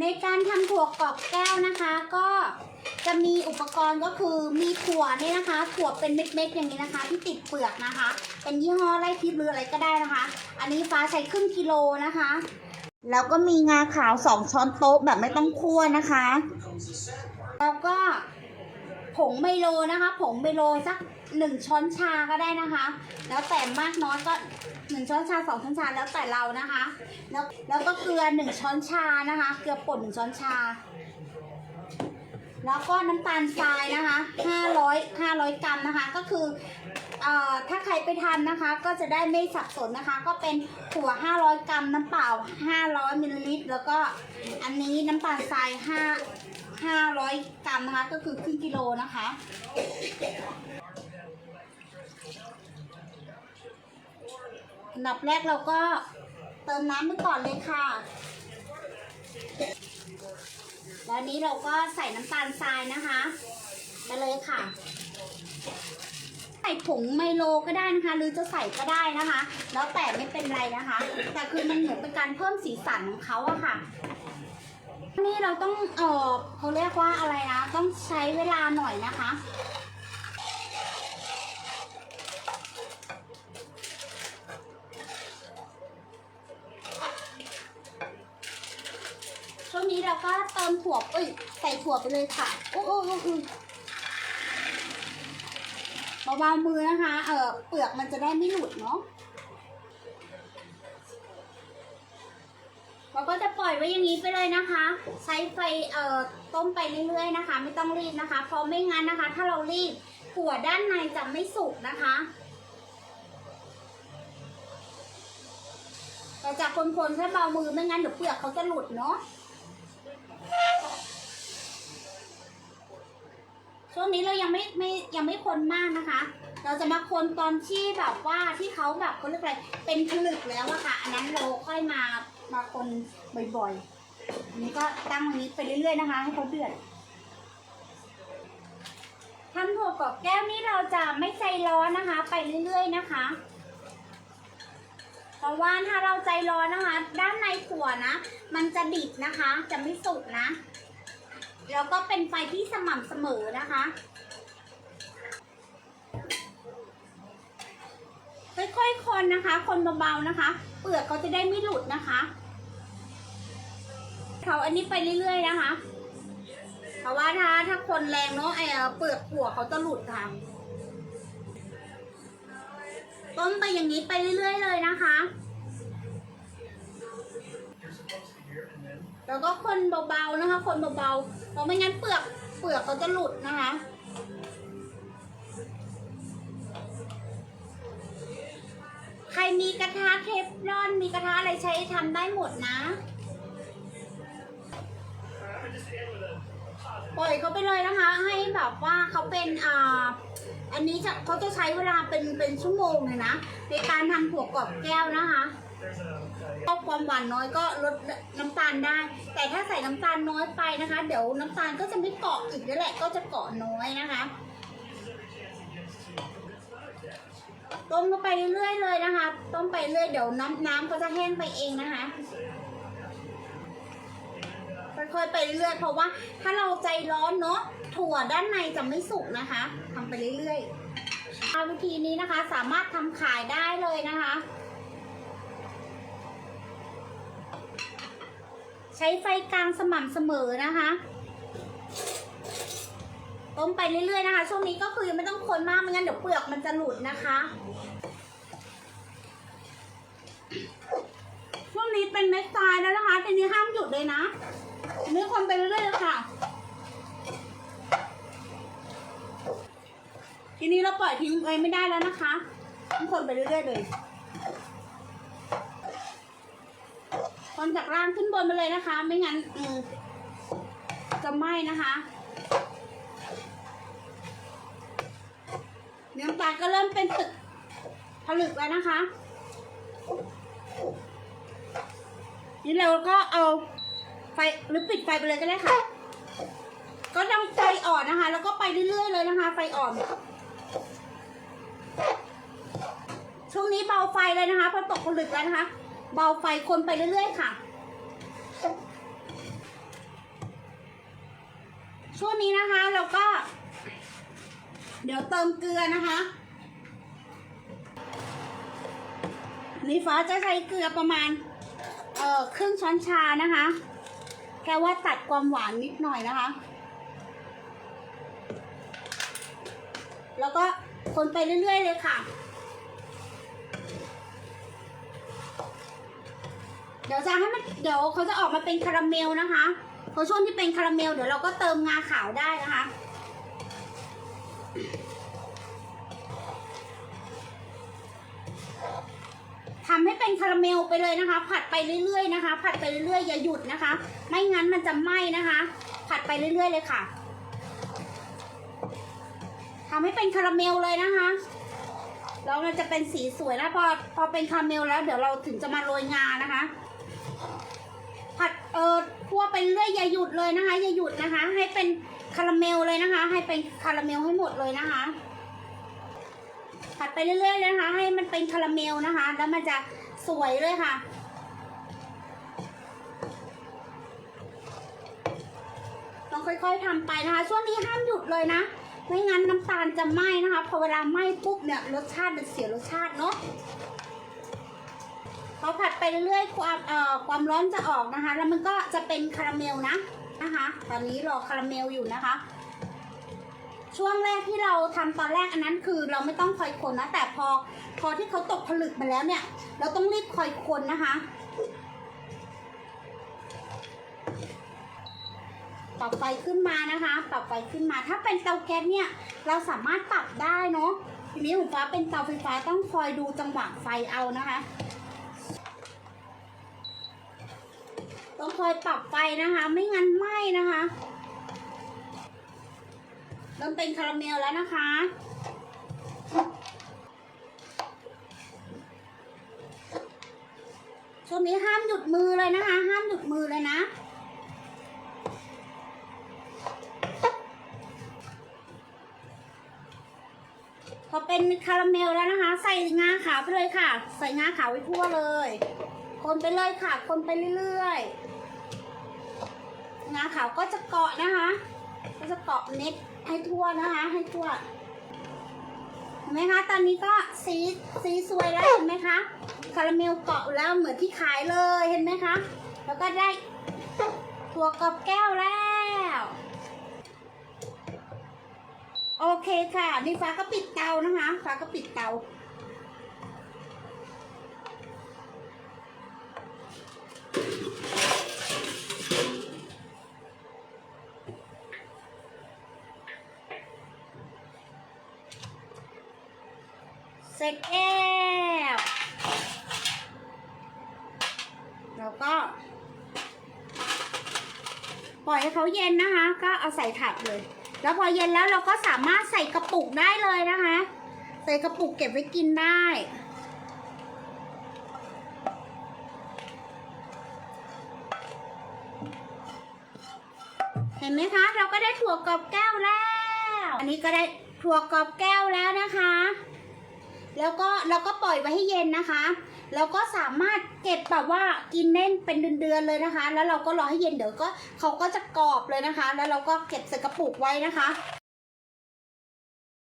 ในการทำถั่วกรอบแก้วนะคะ ก็จะมีอุปกรณ์ก็คือมีถั่วนี่นะคะ ถั่วเป็นเม็ดๆอย่างนี้นะคะ ที่ติดเปลือกนะคะ เป็นยี่ห้อไร่ทิพย์หรืออะไรก็ได้นะคะ อันนี้ฟ้าใช้ครึ่งกิโลนะคะ แล้วก็มีงาขาวสองช้อนโต๊ะแบบไม่ต้องคั่วนะคะ แล้วก็ผงไมโลนะคะ ผงไมโลสัก หนึ่งช้อนชาก็ได้นะคะ แล้วแต่มากน้อยก็หนึ่งช้อนชาสองช้อนชาแล้วแต่เรานะคะ แล้วแล้วก็เกลือหนึ่งช้อนชานะคะ เกลือป่นหนึ่งช้อนชา แล้วก็น้ำตาลทรายนะคะ500 500กรัมนะคะ ก็คือเอ่อถ้าใครไปทำนะคะ ก็จะได้ไม่สับสนนะคะ ก็เป็นถั่ว 500 กรัม น้ำเปล่า 500มิลลิลิตร แล้วก็อันนี้น้ำตาลทราย5 500 กรัมนะคะ ก็คือครึ่งกิโลนะคะ อันดับแรกเราก็เติมน้ำไปก่อนเลยค่ะ แล้วนี้เราก็ใส่น้ำตาลทรายนะคะไปเลยค่ะ ใส่ผงไมโลก็ได้นะคะ หรือจะใส่ก็ได้นะคะ แล้วแต่ไม่เป็นไรนะคะ แต่คือมันเหมือนเป็นการเพิ่มสีสันของเขาอะค่ะนี่เราต้องเออเขาเรียกว่าอะไรนะ ต้องใช้เวลาหน่อยนะคะ นี้เราก็เติมถั่วเอ้ยใส่ถั่วไปเลยค่ะโอ้โอ้โอ้โอ้เบาๆมือนะคะ เออเปลือกมันจะได้ไม่หลุดเนาะเราก็จะปล่อยไว้อย่างนี้ไปเลยนะคะ ใช้ไฟเอ่อต้มไปเรื่อยๆนะคะ ไม่ต้องรีบนะคะ เพราะไม่งั้นนะคะ ถ้าเรารีบถั่วด้านในจะไม่สุกนะคะเราจะคนๆแค่เบามือไม่งั้นเดี๋ยวเปลือกเขาจะหลุดเนาะ ช่วงนี้เรายังไม่ไม่ยังไม่คนมากนะคะ เราจะมาคนตอนที่แบบว่าที่เขาแบบเขาเรียกอะไรเป็นผลึกแล้วอะค่ะ อันนั้นเราค่อยมามาคนบ่อยๆอันนี้ก็ตั้งตรงนี้ไปเรื่อยๆนะคะ ให้เขาเดือดทำถั่วกรอบแก้วนี้เราจะไม่ใจร้อนนะคะ ไปเรื่อยๆนะคะเพราะว่าถ้าเราใจร้อนนะคะ ด้านในถั่วนะ มันจะดิบนะคะ จะไม่สุกนะ แล้วก็เป็นไฟที่สม่ำเสมอนะคะ ค่อยๆคนนะคะ คนเบาๆนะคะ เปลือกเขาจะได้ไม่หลุดนะคะเขาอันนี้ไปเรื่อยๆนะคะ เพราะว่าถ้าถ้าคนแรงเนาะไอ้เอ่อเปลือกหัวเขาจะหลุดค่ะต้มไปอย่างนี้ไปเรื่อยๆเลยนะคะ แล้วก็คนเบาๆนะคะ คนเบาๆเพราะไม่งั้นเปลือกเปลือกเขาจะหลุดนะคะ ใครมีกระทะเทฟลอนมีกระทะอะไรใช้ทำได้หมดนะ ปล่อยเขาไปเลยนะคะ ให้แบบว่าเขาเป็นอ่าอันนี้จะเขาจะใช้เวลาเป็นเป็นชั่วโมงเลยนะ ในการทำถั่วกรอบแก้วนะคะ ชอบความหวานน้อยก็ลดน้ำตาลได้ แต่ถ้าใส่น้ำตาลน้อยไปนะคะ เดี๋ยวน้ำตาลก็จะไม่เกาะอีกแล้วแหละ ก็จะเกาะน้อยนะคะต้มก็ไปเรื่อยๆเลยนะคะ ต้มไปเรื่อยเดี๋ยวน้ำน้ำก็จะแห้งไปเองนะคะค่อยๆไปเรื่อยเพราะว่าถ้าเราใจร้อนเนาะถั่วด้านในจะไม่สุกนะคะทำไปเรื่อยๆวิธีนี้นะคะสามารถทำขายได้เลยนะคะ ใช้ไฟกลางสม่ำเสมอนะคะ ต้มไปเรื่อยๆนะคะ ช่วงนี้ก็คือยังไม่ต้องคนมากไม่งั้นเดี๋ยวเปลือกมันจะหลุดนะคะ ช่วงนี้เป็นเม็ดทรายแล้วนะคะทีนี้ห้ามหยุดเลยนะนี้คนไปเรื่อยๆค่ะ ทีนี้เราปล่อยทิ้งไว้ไม่ได้แล้วนะคะต้องคนไปเรื่อยๆเลย คนจากล่างขึ้นบนมาเลยนะคะ ไม่งั้นอืจะไหม้นะคะน้ำตาก็เริ่มเป็นตึกผลึกแล้วนะคะ นี่เราก็เอาไฟหรือปิดไฟไปเลยก็ได้ค่ะ ก็ต้องไฟอ่อนนะคะ แล้วก็ไปเรื่อยๆเลยนะคะ ไฟอ่อนช่วงนี้เบาไฟเลยนะคะเพราะตกผลึกแล้วนะคะ เบาไฟคนไปเรื่อยๆค่ะ ช่วงนี้นะคะเราก็ เดี๋ยวเติมเกลือนะคะ นี่ฟ้าจะใช้เกลือประมาณ เอ่อครึ่งช้อนชานะคะแค่ว่าตัดความหวานนิดหน่อยนะคะ แล้วก็คนไปเรื่อยๆเลยค่ะ เดี๋ยวจะให้มันเดี๋ยวเขาจะออกมาเป็นคาราเมลนะคะพอช่วงที่เป็นคาราเมลเดี๋ยวเราก็เติมงาขาวได้นะคะทำให้เป็นคาราเมลไปเลยนะคะ ผัดไปเรื่อยๆนะคะ ผัดไปเรื่อยๆอย่าหยุดนะคะ ไม่งั้นมันจะไหม้นะคะ ผัดไปเรื่อยๆเลยค่ะทำให้เป็นคาราเมลเลยนะคะแล้วมันจะเป็นสีสวยแล้วพอพอเป็นคาราเมลแล้วเดี๋ยวเราถึงจะมาโรยงานะคะ ออคั่วไปเรื่อยอย่าหยุดเลยนะคะ อย่าหยุดนะคะ ให้เป็นคาราเมลเลยนะคะ ให้เป็นคาราเมลให้หมดเลยนะคะ ผัดไปเรื่อยๆนะคะ ให้มันเป็นคาราเมลนะคะ แล้วมันจะสวยเลยค่ะต้องค่อยๆทำไปนะคะ ช่วงนี้ห้ามหยุดเลยนะ ไม่งั้นน้ำตาลจะไหม้นะคะ พอเวลาไหม้ปุ๊บเนี่ยรสชาติมันเสียรสชาติเนาะ พอผัดไปเรื่อยความเอ่อความร้อนจะออกนะคะ แล้วมันก็จะเป็นคาราเมลนะนะคะ ตอนนี้รอคาราเมลอยู่นะคะ ช่วงแรกที่เราทำตอนแรกอันนั้นคือเราไม่ต้องคอยคนนะ แต่พอพอที่เขาตกผลึกมาแล้วเนี่ย เราต้องรีบคอยคนนะคะ ปรับไฟขึ้นมานะคะ ปรับไฟขึ้นมา ถ้าเป็นเตาแก๊สเนี่ย เราสามารถปรับได้เนาะทีนี้ของฟ้าเป็นเตาไฟฟ้าต้องคอยดูจังหวะไฟเอานะคะ ต้องคอยปรับไฟนะคะ ไม่งั้นไหม้นะคะเริ่มเป็นคาราเมลแล้วนะคะ ช่วงนี้ห้ามหยุดมือเลยนะคะ ห้ามหยุดมือเลยนะพอเป็นคาราเมลแล้วนะคะ ใส่งาขาวไปเลยค่ะ ใส่งาขาวไว้ทั่วเลย คนไปเลยค่ะ คนไปเรื่อยๆงาขาวก็จะเกาะนะคะ ก็จะเกาะเน็ตให้ทั่วนะคะ ให้ทั่ว เห็นไหมคะ ตอนนี้ก็สีสีสวยแล้วเห็นไหมคะ คาราเมลเกาะแล้วเหมือนที่ขายเลยเห็นไหมคะ แล้วก็ได้ถั่วกรอบแก้วแล้วโอเคค่ะ นี่ฟ้าก็ปิดเตานะคะ ฟ้าก็ปิดเตา เสร็จแล้ว แล้วก็ ปล่อยให้เขาเย็นนะคะ ก็เอาใส่ถังเลย แล้วพอเย็นแล้วเราก็สามารถใส่กระปุกได้เลยนะคะ ใส่กระปุกเก็บไว้กินได้เห็นไหมคะ เราก็ได้ถั่วกรอบแก้วแล้ว อันนี้ก็ได้ถั่วกรอบแก้วแล้วนะคะ แล้วก็เราก็ปล่อยไว้ให้เย็นนะคะ แล้วก็สามารถเก็บแบบว่ากินเล่นเป็นเดือนๆเลยนะคะ แล้วเราก็รอให้เย็นเดี๋ยวก็เขาก็จะกรอบเลยนะคะ แล้วเราก็เก็บใส่กระปุกไว้นะคะ